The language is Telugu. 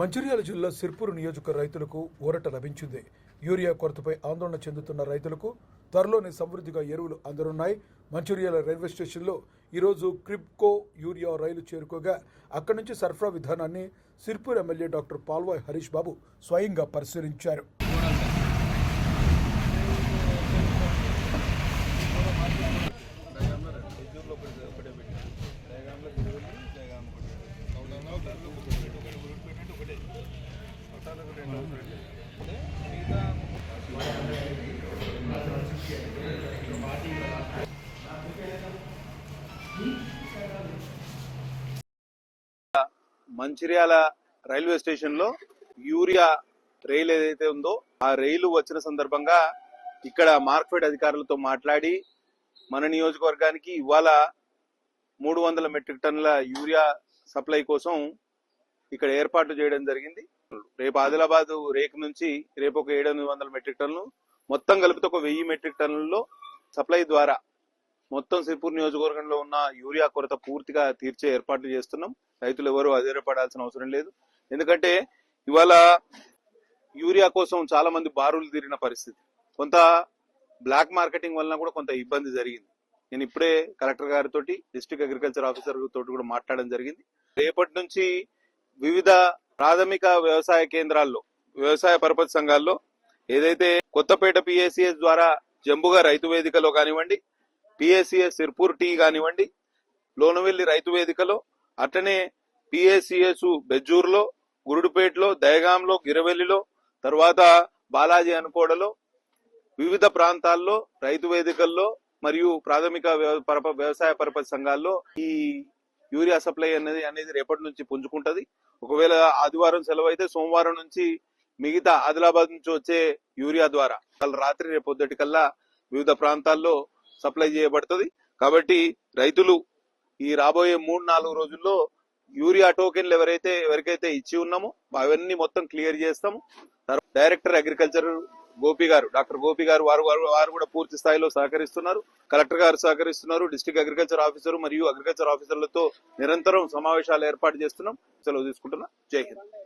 మంచిర్యాల జిల్లా సిర్పూర్ నియోజక రైతులకు ఊరట లభించింది. యూరియా కొరతపై ఆందోళన చెందుతున్న రైతులకు త్వరలోనే సమృద్ధిగా ఎరువులు అందనున్నాయి. మంచిర్యాల రైల్వే స్టేషన్లో ఈరోజు క్రిప్కో యూరియా రైలు చేరుకోగా అక్కడి నుంచి సరఫరా విధానాన్ని సిర్పూర్ ఎమ్మెల్యే డాక్టర్ పాల్వాయ్ హరీష్ బాబు స్వయంగా పరిశీలించారు. మంచిర్యాల రైల్వే స్టేషన్లో యూరియా రైలు ఏదైతే ఉందో ఆ రైలు వచ్చిన సందర్భంగా ఇక్కడ మార్కెట్ అధికారులతో మాట్లాడి మన నియోజకవర్గానికి ఇవాళ మూడు వందల మెట్రిక్ టన్నుల యూరియా సప్లై కోసం ఇక్కడ ఏర్పాట్లు చేయడం జరిగింది. రేపు ఆదిలాబాద్ రేక్ నుంచి రేపు ఒక ఏడు ఎనిమిది వందల మెట్రిక్ టన్నులు మొత్తం కలిపితే ఒక వెయ్యి మెట్రిక్ టన్నుల్లో సప్లై ద్వారా మొత్తం సిర్పూర్ నియోజకవర్గంలో ఉన్న యూరియా కొరత పూర్తిగా తీర్చే ఏర్పాట్లు చేస్తున్నాం. రైతులు ఎవరు అధైర్యపడాల్సిన అవసరం లేదు. ఎందుకంటే ఇవాళ యూరియా కోసం చాలా మంది బారులు తీరిన పరిస్థితి. కొంత బ్లాక్ మార్కెటింగ్ వలన కూడా కొంత ఇబ్బంది జరిగింది. నేను ఇప్పుడే కలెక్టర్ గారితో డిస్ట్రిక్ట్ అగ్రికల్చర్ ఆఫీసర్ తోటి కూడా మాట్లాడడం జరిగింది. రేపటి నుంచి వివిధ ప్రాథమిక వ్యవసాయ కేంద్రాల్లో వ్యవసాయ పరపతి సంఘాల్లో ఏదైతే కొత్తపేట పిఎస్సిఎస్ ద్వారా జంబుగా రైతు వేదికలో కానివ్వండి పిఎస్సిఎస్ సిర్పూర్ టీ కానివ్వండి లోనవెల్లి రైతు వేదికలో అట్లనే పిఎస్సిఎస్ బెజ్జూర్లో గురుడుపేటలో దయగాంలో గిరవెల్లిలో తర్వాత బాలాజీ అనుకోడలో వివిధ ప్రాంతాల్లో రైతు వేదికల్లో మరియు ప్రాథమిక వ్యవ- పరప- వ్యవసాయ పరపతి సంఘాల్లో ఈ యూరియా సప్లై అనేది అనేది రేపటి నుంచి పుంజుకుంటది. ఒకవేళ ఆదివారం సెలవు అయితే సోమవారం నుంచి మిగతా ఆదిలాబాద్ నుంచి వచ్చే యూరియా ద్వారా కల్ రాత్రి రేపొద్దటి కల్లా వివిధ ప్రాంతాల్లో సప్లై చేయబడుతుంది. కాబట్టి రైతులు ఈ రాబోయే మూడు నాలుగు రోజుల్లో యూరియా టోకెన్లు ఎవరైతే ఎవరికైతే ఇచ్చి ఉన్నామో అవన్నీ మొత్తం క్లియర్ చేస్తాము. డైరెక్టర్ అగ్రికల్చర్ గోపి గారు డాక్టర్ గోపి గారు వారు వారు వారు కూడా పూర్తి స్థాయిలో సహకరిస్తున్నారు. కలెక్టర్ గారు సహకరిస్తున్నారు డిస్ట్రిక్ట్ అగ్రికల్చర్ ఆఫీసర్ మరియు అగ్రికల్చర్ ఆఫీసర్లతో నిరంతరం సమావేశాలు ఏర్పాటు చేస్తున్నాం. సెలవు తీసుకుంటున్నా. జై హింద్.